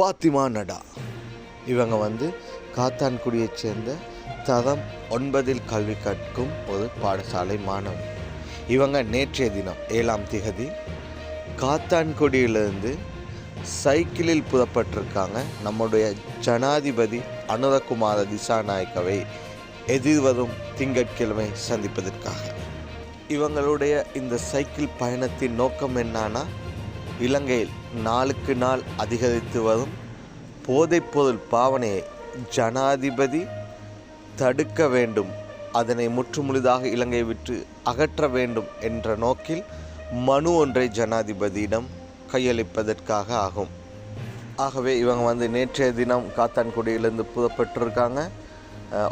ஃபாத்திமா நடா. இவங்க வந்து காத்தான்குடியைச் சேர்ந்த தரம் ஒன்பதில் கல்வி கற்கும் ஒரு பாடசாலை மாணவி. இவங்க நேற்றைய தினம் ஏழாம் திகதி காத்தான்குடியிலிருந்து சைக்கிளில் புறப்பட்டிருக்காங்க நம்முடைய ஜனாதிபதி அனுரகுமார திசாநாயக்கவை எதிர்வரும் திங்கட்கிழமை சந்திப்பதற்காக. இவங்களுடைய இந்த சைக்கிள் பயணத்தின் நோக்கம் என்னன்னா இலங்கையில் நாளுக்கு நாள் அதிகரித்து வரும் போதைப்பொருள் பாவனையை ஜனாதிபதி தடுக்க வேண்டும் அதனை முற்றுமுழுதாக இலங்கை விட்டு அகற்ற வேண்டும் என்ற நோக்கில் மனு ஒன்றை ஜனாதிபதியிடம் கையளிப்பதற்காக ஆகும். ஆகவே இவங்க வந்து நேற்றைய தினம் காத்தான்குடியிலிருந்து புறப்பட்டிருக்காங்க.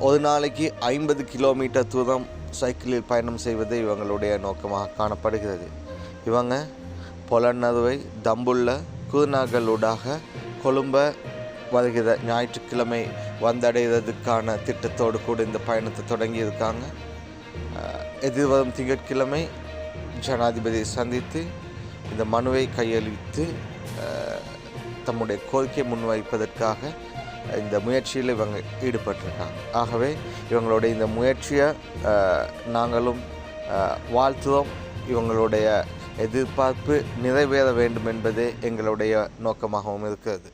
ஒரு நாளைக்கு ஐம்பது கிலோமீட்டர் தூரம் சைக்கிளில் பயணம் செய்வது இவங்களுடைய நோக்கமாக காணப்படுகிறது. இவங்க பொலன்னறுவை தம்புள்ள குருநாகலூடாக கொழும்ப வருகிற ஞாயிற்றுக்கிழமை வந்தடைகிறதுக்கான திட்டத்தோடு கூட இந்த பயணத்தை தொடங்கியிருக்காங்க. எதிர்வரும் திங்கட்கிழமை ஜனாதிபதியை சந்தித்து இந்த மனுவை கையளித்து தம்முடைய கோரிக்கையை முன்வைப்பதற்காக இந்த முயற்சியில் இவங்க ஈடுபட்டிருக்காங்க. ஆகவே இவங்களுடைய இந்த முயற்சியை நாங்களும் வாழ்த்துவோம் இவங்களுடைய எதிர்பார்ப்பு நிறைவேற வேண்டும் என்பதே எங்களுடைய நோக்கமாகவும் இருக்கிறது.